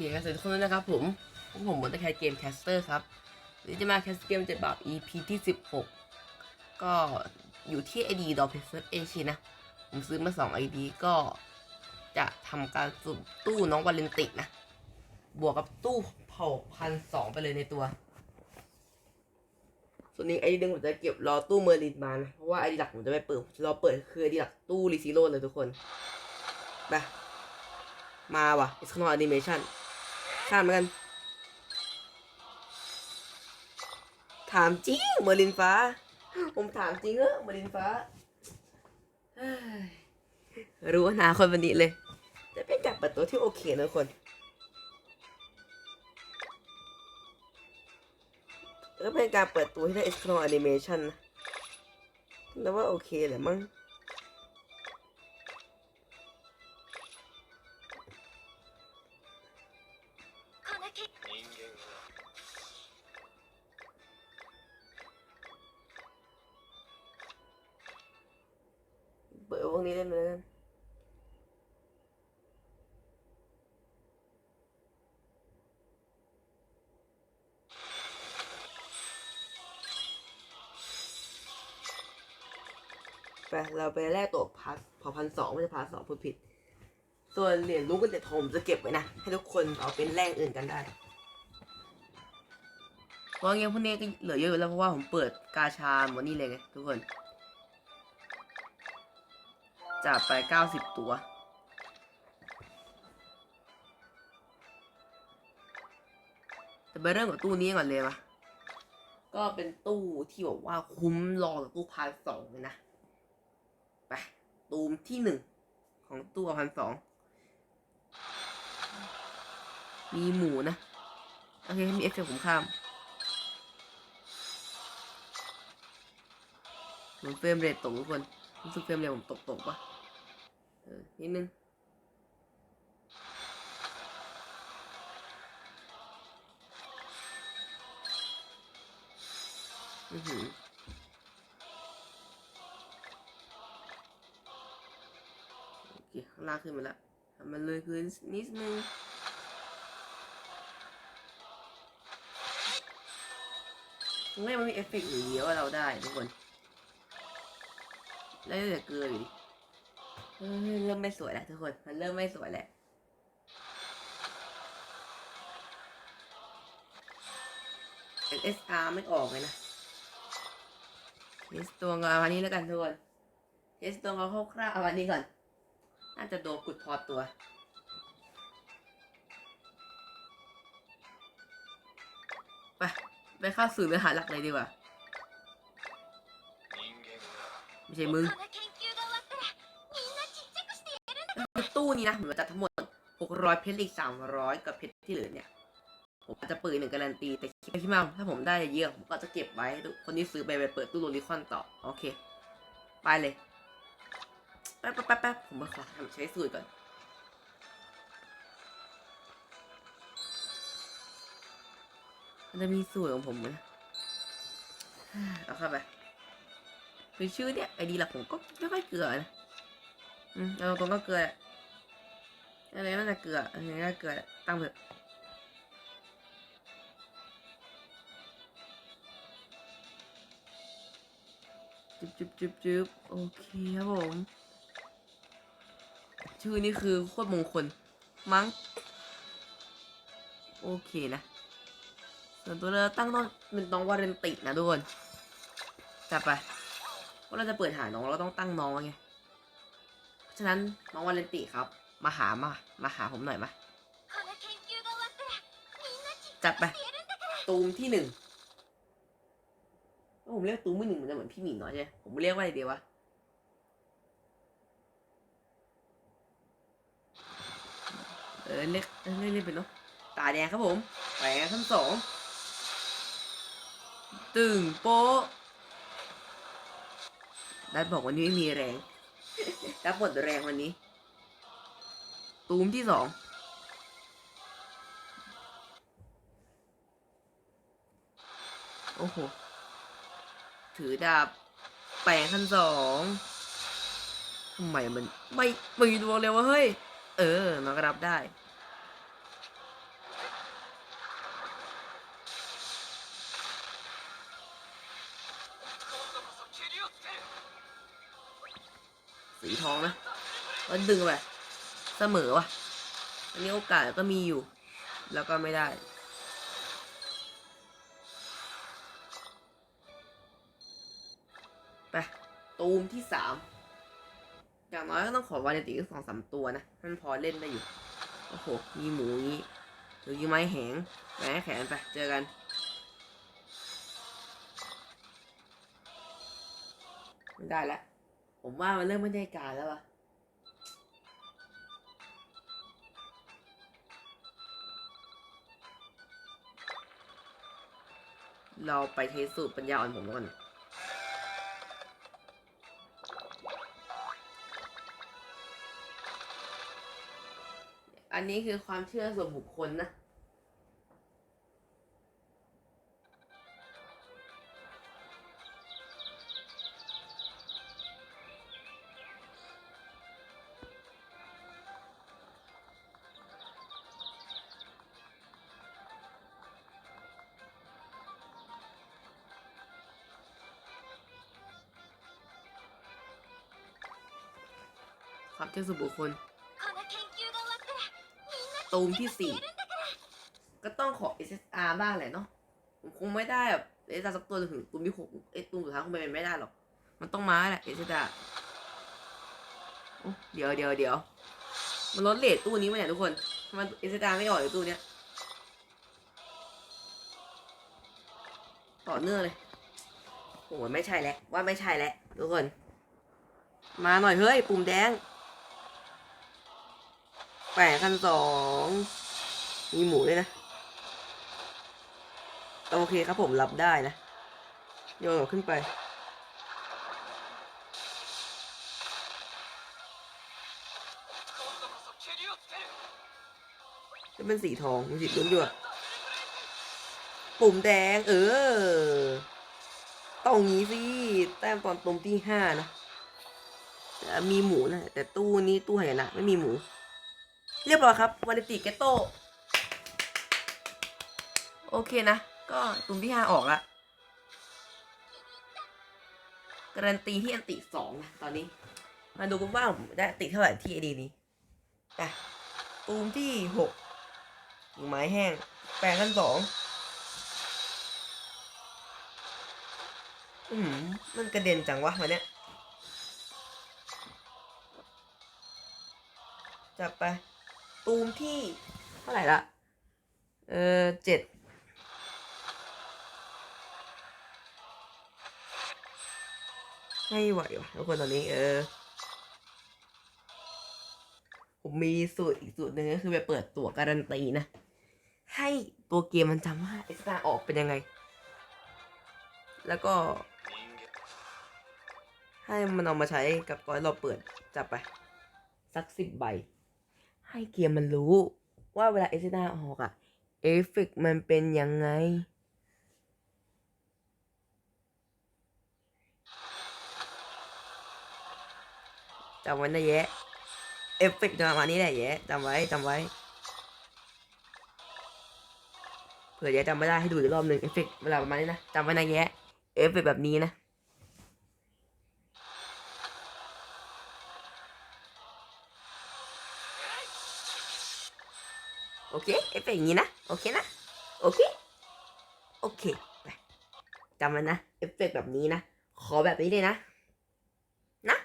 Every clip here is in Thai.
เคครับสวัสดีทุกคนด้วยนะครับผมพวกผมบนตะแคร์เกมแคสเตอร์ครับนนี้จะมาแคสเกมเจ็ดบาท EP ที่ 16 ก็อยู่ที่ ID ดอเพเซอร์เอชนะ ผมซื้อมา 2 ID ก็จะทำการสุ่มตู้น้องวาเลนติกนะ บวกกับตู้เผ่าพันสองไปเลยในตัว ส่วนนี้ไอดีหนึ่งผมจะเก็บรอตู้เมอร์ลินมานะเพราะว่าไอดีหลักผมจะไม่เปิดรอเปิดคือไอดีหลักตู้รีซิโร่เลยทุกคนไปมาว่ะ external animation ข้ามกัน ถามจริงเมอร์ลินฟ้า ผมถามจริงเออเมอร์ลินฟ้ารู้อนาคนวันนี้เลย จะเป็นการเปิดตัวที่โอเคนะคนก็เป็นการเปิดตัวที่ได้ external animation นะแล้วว่าโอเคแหละมั้ง ไปเราไปแลกตัวพาสพอพันสองไม่ใช่พาสสองพูดผิด ส่วนเหรียญลูกกันเด็ดทองผมจะเก็บไว้นะ ให้ทุกคนเอาเป็นแลกอื่นกันได้เพราะงี้พวกนี้ก็เหลือเยอะอยู่แล้วเพราะว่าผมเปิดกาชาหมดนี่เลยไงทุกคนจับไปเก้าสิบตัวจะไปเริ่มกับตู้นี้ก่อนเลยปะก็เป็นตู้ที่บอกว่าคุ้มรองกับตู้พันสองเลยนะ ตูมที่หนึ่งของตู้พันสองมีหมูนะ โอเคมีเอฟเฟกต์ผมข้ามเหมือนเฟรมเรทตกทุกคนรู้สึกเฟรมเรทผมตกตกปะเออนิดนึงอือหือ ลางขึ้นมาแล้วมันเลยคือนิดนึงไม่มันมีเอฟเฟกต์อยู่เดียวว่าเราได้ทุกคน แล้วเหลือเกลืออยู่ดิเฮ้ยเริ่มไม่สวยแล้วทุกคน มันเริ่มไม่สวยแล้ว SR ไม่ออกเลยนะเทสตัวงเอาวันนี้แล้วกันทุกคนเทสตัวเอาคร่าวๆวันนี้ก่อน น่าจะโดนกุดพอตัว ไป ไปเข้าสื่อเนื้อหาหลักเลยดีกว่า ไม่ใช่มึง ตู้นี้นะผมจะทั้งหมด 600 เพชรอีก 300 กับเพชรที่เหลือเนี่ย ผมจะเปิดหนึ่งการันตี แต่คิดที่มาถ้าผมได้เยอะ ผมก็จะเก็บไว้คนที่ซื้อไปไปเปิดตู้โรลิคอนต่อ โอเค ไปเลย แป๊บแป๊บแป๊บผมมาขอทำใช้สูตรก่อน มันจะมีสูตรของผมนะเอาเข้าไปคือชื่อเนี่ยไอดีหลักผมก็ไม่ค่อยเกลือนะอืมเอาตรงก็เกลืออะไรน่าจะเกลืออะไรน่าเกลือตั้งเถอะจุบจุบจุบจุบโอเคครับผม ชื่อนี่คือโคตรมงคล มั้ง โอเคนะ ส่วนตัวเราตั้งต้องเป็นน้องวาเรนตินะทุกคน จับไปเพราะเราจะเปิดหาน้องเราต้องตั้งน้องไง เพราะฉะนั้นน้องวาเลนติครับ มาหามา มาหาผมหน่อยมา จับไป ตูมที่หนึ่งผมเรียกตูมที่หนึ่งมันจะเหมือนพี่หมีน้อยใช่ผมเรียกว่าอะไรดีวะ อเรียกเออเรียกเรียกเป็นเนาะตาแดงครับผมแหวนทั้งสองตึงโป๊ะดัดบอกวันนี้ไม่มีแรงดัดหมดแรงวันนี้ ตูมที่สองโอ้โห ถือดาบแปลงขั้นสองทำไมมัน ไม่ไม่ดวงเลยวะเฮ้ย เออ มันก็รับได้ แล้วดึงไปเสมอวะอันนี้โอกาสก็มีอยู่ แล้วก็ไม่ได้ ไป ตูมที่สามอย่างน้อยก็ต้องขอวาเลนติสองสามตัวนะมันพอเล่นได้อยู่ โอ้โห มีหมูงี้หรือยี่ไม้แหงแหมแขนไป เจอกัน ไม่ได้แล้ว ผมว่ามันเริ่มไม่ได้การแล้วอะ เราไปเทสสูตรปัญญาอ่อนผมก่อนอันนี้คือความเชื่อส่วนบุคคลนะ ความเชื่สบุคคลตูมที่สี่ก็ต้องขอ SSR บ้างแหละเนาะผมคงไม่ได้แบบเอสสักตัวถึงตูมที่หกเอตูมสุดท้ายคงไปไม่ได้หรอก มันต้องมาแหละเอสอาเดี๋ยวเดี๋ยวเดี๋ยวมันลดเลทตู้นี้มาเนี่ยทุกคนทำไมเอสอาไม่ออกเลยตู้เนี้ยต่อเนื่องเลยโอ้โไม่ใช่แล้วว่าไม่ใช่แล้วทุกคน มาหน่อยเฮ้ยปุ่มแดง แปดขั้นสองมีหมูด้วยนะ โอเคครับผมรับได้นะ โยนออกขึ้นไป จะเป็นสีทองมีสีลุ้นอยู่อะปุ่มแดง เออต้องงี้สิ แต้มตอนตุมที่ห้านะมีหมูนะ แต่ตู้นี้ตู้ไหนะไม่มีหมู เรียบร้อยครับวานิติเกตโตโอเคนะ ก็ตุมที่ห้าออกละการันตีที่อันติสองนะตอนนี้ มาดูกันว่าผมได้อติเท่าไหร่ที่ไอดีนี้อะตูมที่หกไม้แห้ง แปลงกันสองอืมมันกระเด็นจังวะวันเนี้ยจับไป ตูมที่ เท่าไหร่ละ เออเจ็ดให้ไหววะทุกคนตอนนี้เออ ผมมีสูตรอีกสูตรหนึ่งก็คือไปเปิดตัวการันตีนะ ให้ตัวเกมมันจำว่าเอ็กซ์ตาออกเป็นยังไง แล้วก็ให้มันเอามาใช้กับตอนเราเปิดจับไป สักสิบใบ ให้เกมมันรู้ว่าเวลาเอ็กซ์ตาออกอะเอฟเฟกมันเป็นยังไง จำไว้นะแยะ เอฟเฟกต์จะประมาณนี้แหละแยะจำไว้จำไว้ เผื่อแยะจำไม่ได้ให้ดูอีกรอบหนึ่งเอฟเฟกต์เวลาประมาณนี้นะจำไว้นะแยะ เอฟเฟกต์แบบนี้นะ โอเคเป็นอย่างนี้นะ โอเคนะ โอเค โอเคจำมันนะ เอฟเฟกแบบนี้นะ ขอแบบนี้เลยนะ นะ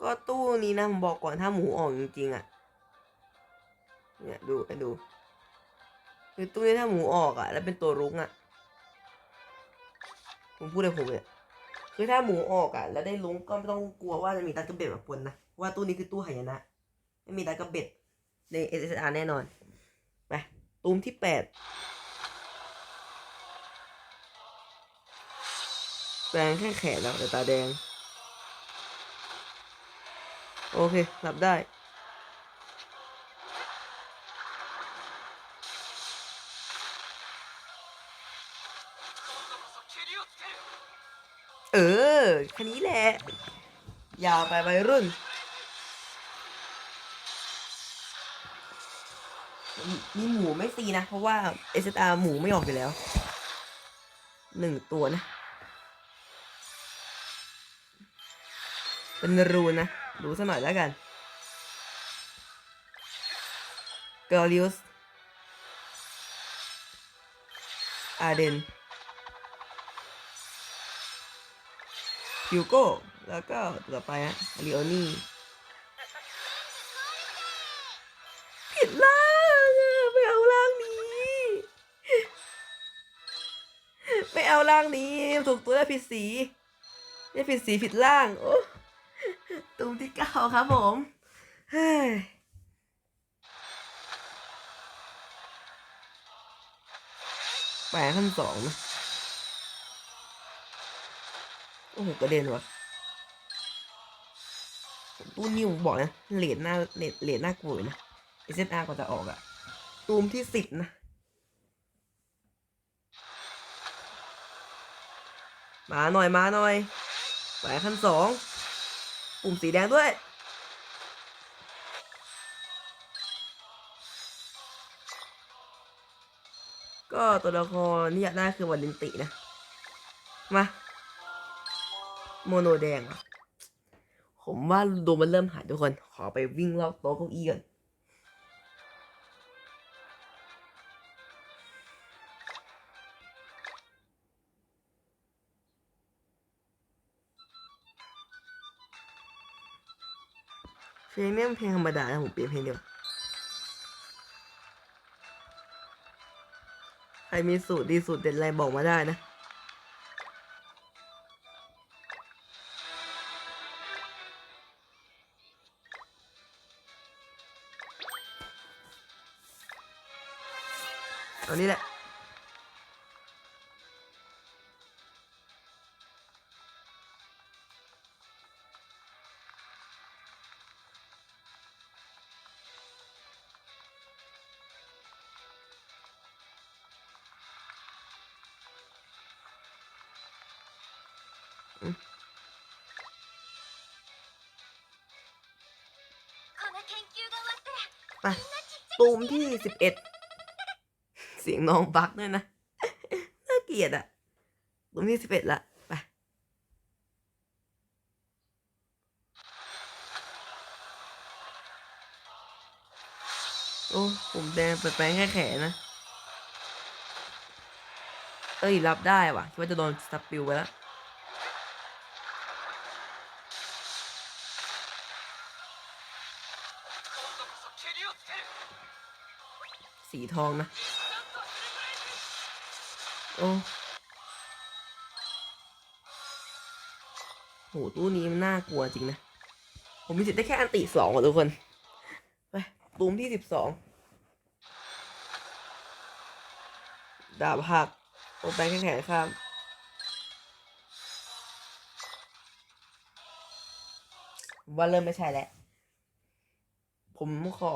ก็ตู้นี้นะบอกก่อนถ้าหมูออกจริงๆอะ เนี่ยดูดูคือตู้นี้ถ้าหมูออกอะ แล้วเป็นตัวรุ้งอะ ผมพูดเลยผมเนี่ยคือถ้าหมูออกอะ แล้วได้ลุงก็ไม่ต้องกลัวว่าจะมีดักกระเบ็ดมาปนนะว่าตู้นี้คือตู้หายนะไม่มีดักกระเบ็ดใน SSR แน่นอนไปตูมที่แปดแปลงแค่แขนแล้วแต่ตาแดง โอเค รับได้ ค่นี้แหละ ยาวไปวัยรุ่น มีหมูไม่ฟรีนะ เพราะว่า SSR หมูไม่ออกอยู่แล้ว หนึ่งตัวนะ เป็นรูนนะดูสักหน่อยแล้วกันเกลิอุสอาเดน ฮิวโก้ แล้วก็ต่อไปฮะลิโอนี่ผิดล่างไม่เอาล่างนี้ ไม่เอาล่างนี้ถูกตัวแล้วผิดสีไม่ผิดสีผิดล่าง โอ้ตูมที่เก้าครับผมเฮ้ยแปดขั้นสองนะ โอ้โหกระเด็นวะตู้นิ้วบอกนะเหรียญหน้าเหรียญเหรียญหน้ากลัวอยู่นะ SSR กว่าจะออกอะตูมที่สิบนะ มาหน่อยมาหน่อยไปขั้นสองปุ่มสีแดงด้วยก็ตัวละครที่อยากได้คือวันลินตินะ มา โมโนแดงอะผมว่าดูมันเริ่มหายทุกคน ขอไปวิ่งรอบโต๊ะเก้าอี้ก่อนเพลงนี้มันเพลงธรรมดานะผมเปลี่ยนเพลงเดียวใครมีสูตรดีสูตรเด็ดอะไรบอกมาได้นะ ตัวนี้แหละไปตูมที่สิบเอ็ด สียงน้องบักด้วยนะ น่าเกลียดอะตูมที่สิบเอ็ดละไป โอ้ผมแดงเปิดแปลงแค่แขนนะ เอ้ย รับได้ว่ะ คิดว่าจะโดนสปิลไปแล้วสีทองนะ โอ้โหตู้นี้มันน่ากลัวจริงนะ ผมมีสิทธิ์ได้แค่อันติสองอะทุกคน ไปตูมที่สิบสองดาบหักโอแปงแค่แขนข้ามว่าเริ่มไม่ใช่แล้ว ผมขอ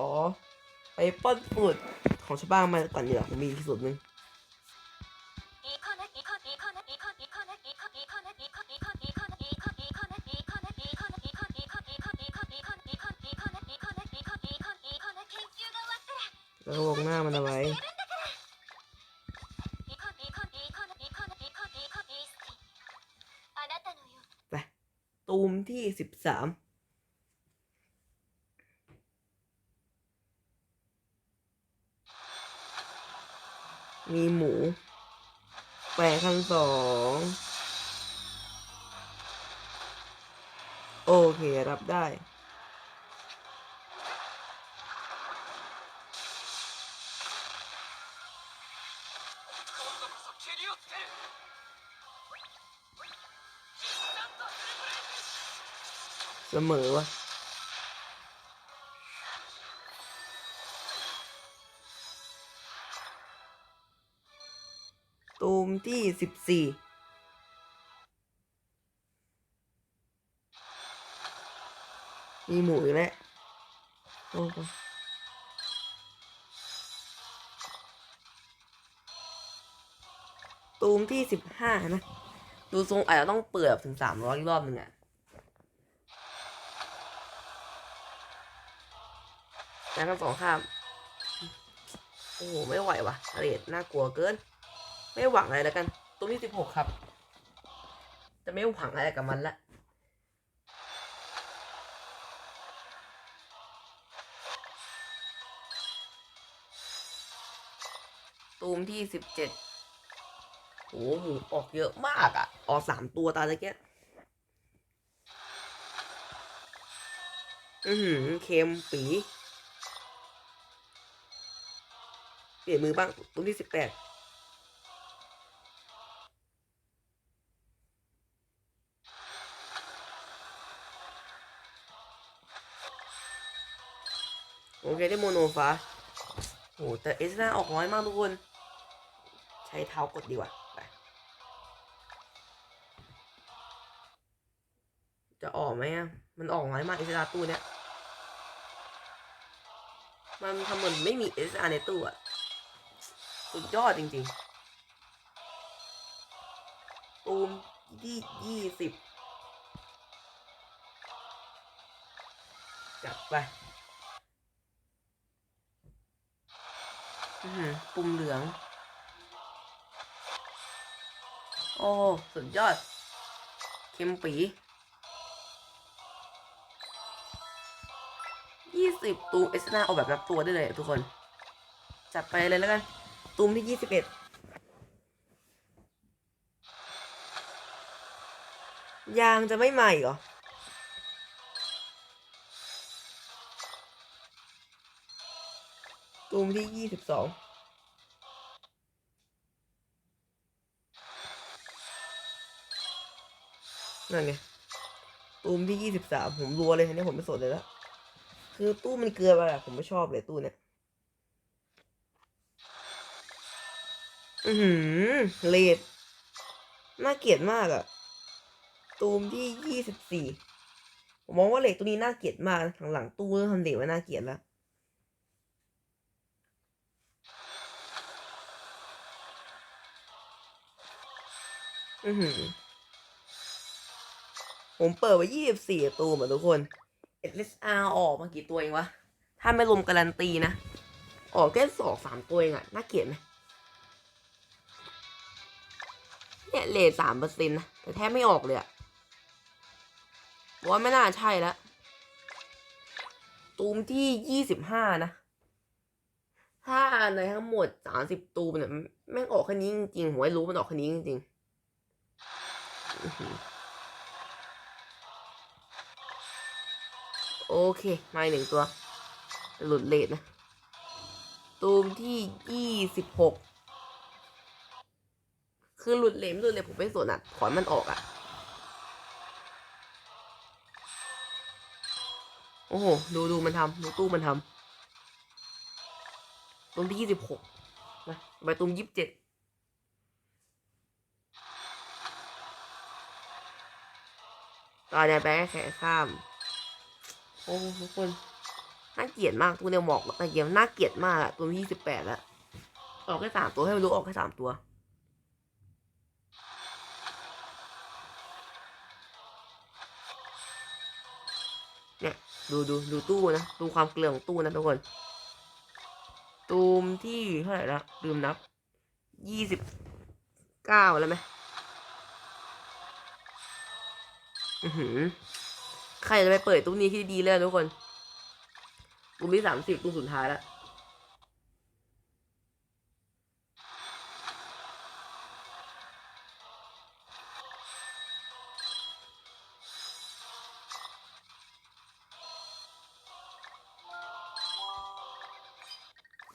ไปปล้นสูตรของชาวบ้านมาก่อนดีกว่าผมมีที่สุดหนึ่ง แล้วกวงหน้ามันเอาไว้ไปตูมที่สิบสามมีหมูแปดพันสอง โอเค รับได้ เสมอวะตูมที่สิบสี่ มีหมูอีกแล้วโอ้โตูมที่สิบห้านะ ดูทรงอาจจะต้องเปิดถึงสามร้อยรอบหนึ่งอะแล้วก็สองข้าม โอ้โห ไม่ไหววะเรดน่ากลัวเกิน ไม่หวังอะไรแล้วกันตัวที่สิบหกครับ จะไม่หวังอะไรกับมันละ ตูมที่สิบเจ็ดโอ้โหออกเยอะมากอะ่ะ ออกสามตัวตาตะเกียอือหือเค็มปีเปลี่ยนมือบ้างตูมที่สิบแปดโอเคได้โมโนฟ้าโหแต่เอสนาออกน้อยมากทุกคน ช้เท้ากดดีกว่าจะออกไหมอะ มันออกน้อยมากเอสนาตู้เนี้ย มันทำเหมือนไม่มีเอสอาในตู้อะ สุดยอดจริงๆ ตูมที่ยี่สิบจับไปอื้อหือปุ่มเหลือง อ้สุดยอด เค็มปียี่สิบตูมเอสนาเอาแบบนับตัวได้เลยทุกคน จัดไปเลยแล้วกัน ตูมที่ยี่สิบเอ็ดยางจะไม่ใหม่เหรอตูมที่ยี่สิบสอง นั่นไงตู้มที่ยี่สิบสามผมรัวเลยอันนี้ผมไม่สนเลยละคือตู้มันเกลือไปอะผมไม่ชอบเลยตู้เนี้ยอือหือเลดน่าเกลียดมากอะตูมที่ยี่สิบสี่ผมมองว่าเหล็กตัวนี้น่าเกลียดมากหลังๆตู้เริ่มทำเหล็กไว้น่าเกลียดแล้วอือหือ ผมเปิดไว้ยี่สิบสี่ตัวเหมือนทุกคน SSR ออกมากี่ตัวเองวะ ถ้าไม่รวมการันตีนะ ออกแค่สองสามตัวเองอะน่าเกลียดไหมเนี่ยเลทสามเปอร์เซ็นต์นะ แต่แทบไม่ออกเลยอะว่าไม่น่าใช่แล้วตูมที่ยี่สิบห้านะ ถ้าในทั้งหมดสามสิบตูมเนี่ยแม่งออกแค่นี้จริงๆผมไม่รู้มันออกแค่นี้จริงๆ โอเคมาอีกหนึ่งตัว หลุดเลทนะ ตูมที่ยี่สิบหกคือหลุดเลมหลุดเลทผมไม่สนอะ ขอให้มันออกอะ โอ้โห ดูดูมันทำดูตู้มันทำตูมที่ยี่สิบหกนะไปตูมยี่สิบเจ็ดตอนนี้ไปแข่ข้าม โอ้ทุกคนน่าเกลียดมากตัวเนี่ยหมอกตะเกียบน่าเกลียดมากอะตัวที่สิบแปดแล้วออกแค่สามตัวให้มันรู้ออกแค่สามตัวเนี่ยดูดูดูตู้นะดูความเกลือของตู้นะทุกคนตูมที่เท่าไหร่ละลืมนับยี่สิบเก้าแล้วไหมอือหือ ใครจะไปเปิดตู้นี้ที่ดีเลยทุกคนตู้ที่สามสิบตู้สุดท้ายแล้ว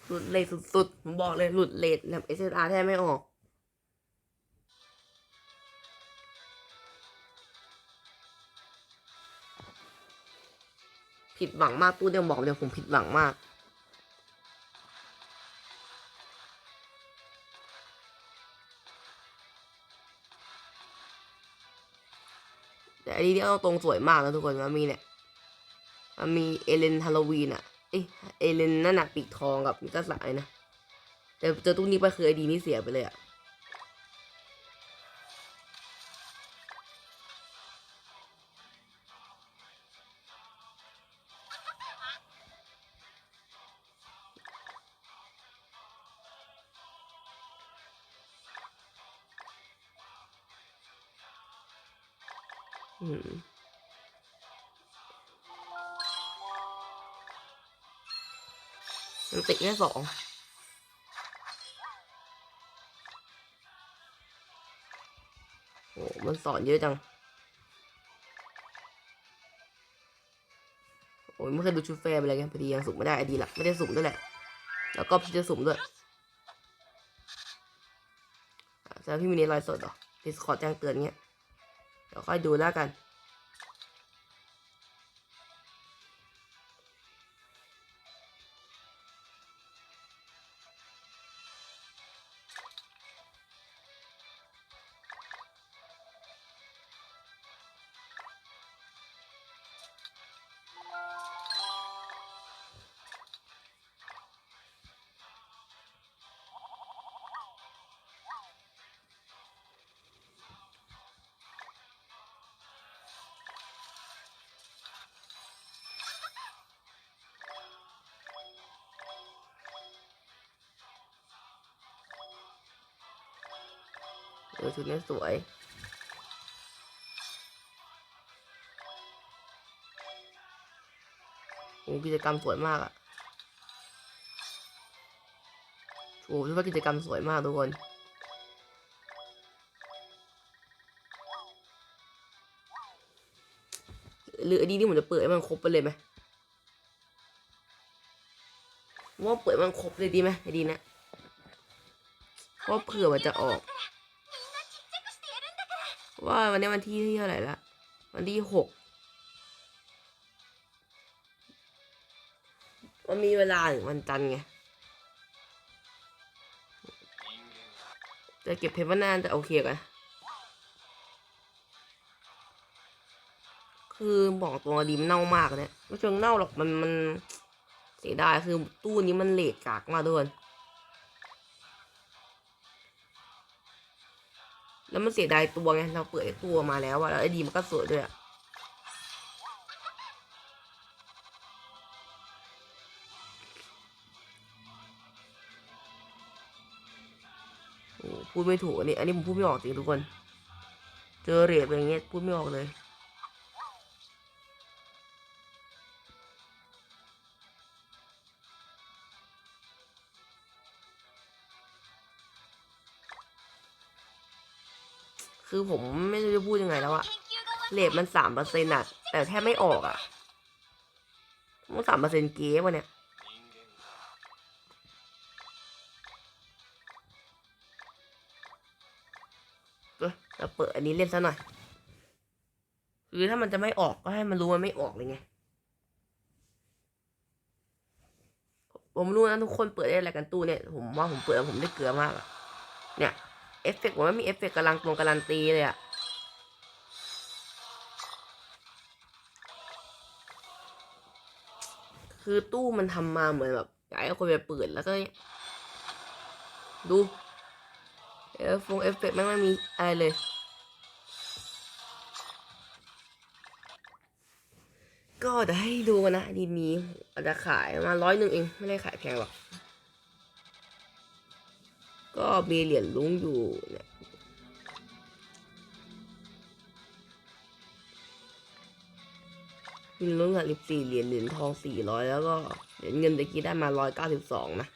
หลุดเลทสุดๆ ผมบอกเลยหลุดเลทแบบ SSR แทบไม่ออก ผิดหวังมากตู้เดียวบอกเดียวผมผิดหวังมาก แต่อันนี้ที่เอาตรงสวยมากนะทุกคนมันมีเนี่ยมันมีเอเลนฮาโลวีนอะเอเอเลนนั่นน่ะปีกทองกับมิกาสายนะแต่เจอตู้นี้ไปคือไอดีนี่เสียไปเลยอะ อืมมันติดแค่สองโอ้มันสอนเยอะจัง โอ้ยไม่เคยดูชุดแฟร์ไปเลยไงพอดียังสุ่มไม่ได้ไอดีหลักไม่ได้สุ่มด้วยแหละ แล้วก็พี่จะสุ่มด้วยอะแต่พี่มินิไลฟ์สดเหรอดิสคอร์ดแจ้งเตือนเงี้ย ดี๋ยวค่อยดูแล้วกัน เออชุดนี้สวยโอ้กิจกรรมสวยมากอะโอ้พี่ว่ากิจกรรมสวยมากทุกคน หรืออดีนี่ผมจะเปิดให้มันครบไปเลยไหมว่าเปิดมันครบเลยดีไหมดีนะเพราะเผื่อมันจะออก ว่าวันนี้วันที่ที่เท่าไหร่ละ วันที่หกมันมีเวลาถึงวันจันทร์ไง จะเก็บเพชรว่านานจะโอเคกัน คือบอกตัวดีมเน่ามากเนี่ยไม่เชิงเน่าหรอกมันมันเสียดายคือตู้นี้มันเลทกากมากทุก แล้วมันเสียดายตัวไงเราเปิดไอ้ตัวมาแล้วอะแล้วไอ้ดีมันก็สวยด้วยอะโอ้พูดไม่ถูกอันนี้ อันนี้ผมพูดไม่ออกจริงทุกคน เจอเรียบอย่างเงี้ยพูดไม่ออกเลย คือผมไม่รู้จะพูดยังไงแล้วอะเลทมันสามเปอร์เซ็นต์อะแต่แทบไม่ออกอะมันสามเปอร์เซ็นต์เก๊วะเนี่ยเออเราเปิดอันนี้เล่นซะหน่อยคือถ้ามันจะไม่ออกก็ให้มันรู้มันไม่ออกเลยไง ผมรู้นะทุกคนเปิดได้อะไรกันตู้เนี่ย ผมว่าผมเปิดผมได้เกลือมากอะเนี่ย อฟเฟกต์ผมว่ามีเอฟเฟกต์กำลังตรงการันตีเลยอะคือตู้มันทำมาเหมือนแบบอยากให้คนไปเปิดแล้วก็ ดูเอฟฟงเอฟเฟกต์ไม่ไม่มีอะไรเลย ก็จะให้ดูนะดีมีอาจจะขายมาร้อยหนึ่งเอง ไม่ได้ขายแพงหรอก ก็มีเหรียญลุงอยู่เนี่ยมีลุ้นกับสิบสี่เหรียญเหรียญทองสี่ร้อยแล้วก็เหรียญเงินตะกี้ได้มาร้อยเก้าสิบสองนะ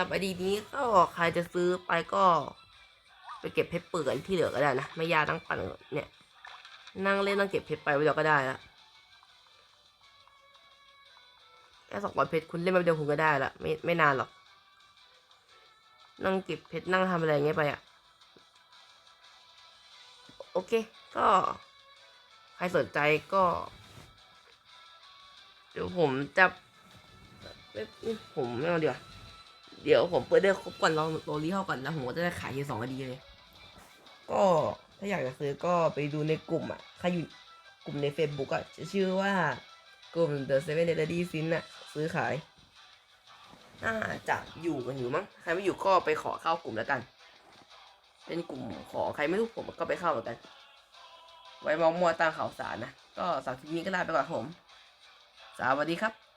กับไอดีนี้ก็ใครจะซื้อไปก็ ไปเก็บเพชรเปลือนที่เหลือก็ได้นะไม่ยาตั้งปั่นเนี่ย นั่งเล่นนั่งเก็บเพชรไปไว้เดียวก็ได้ละแค่สองร้อยเพชรคุณเล่นแป๊บเดียวคุณก็ได้ละไม่ไม่นานหรอกนั่งเก็บเพชรนั่งทำอะไรเงี้ยไปอะโอเค ก็ ใครสนใจก็ เดี๋ยวผมจะผมไม่เอาเดี๋ยวา เดี๋ยวผมเปิดได้ครบก่อนลองโรลี่เข้าก่อนแล้วผมก็จะได้ขายทีสองดีเลย ก็ถ้าอยากจะซื้อก็ไปดูในกลุ่มอะใครอยู่กลุ่มใน Facebook อะจะชื่อว่ากลุ่ม The Seven Lady Sin อะ ซื้อขายน่าจะอยู่กันอยู่มั้งใครไม่อยู่ก็ไปขอเข้ากลุ่มแล้วกัน เป็นกลุ่มขอใครไม่รู้ผมก็ไปเข้าเหมือนกัน ไว้มองมัวตามข่าวสารนะ ก็สำหรับคลิปนี้ก็ลาไปก่อนผม สวัสดีครับ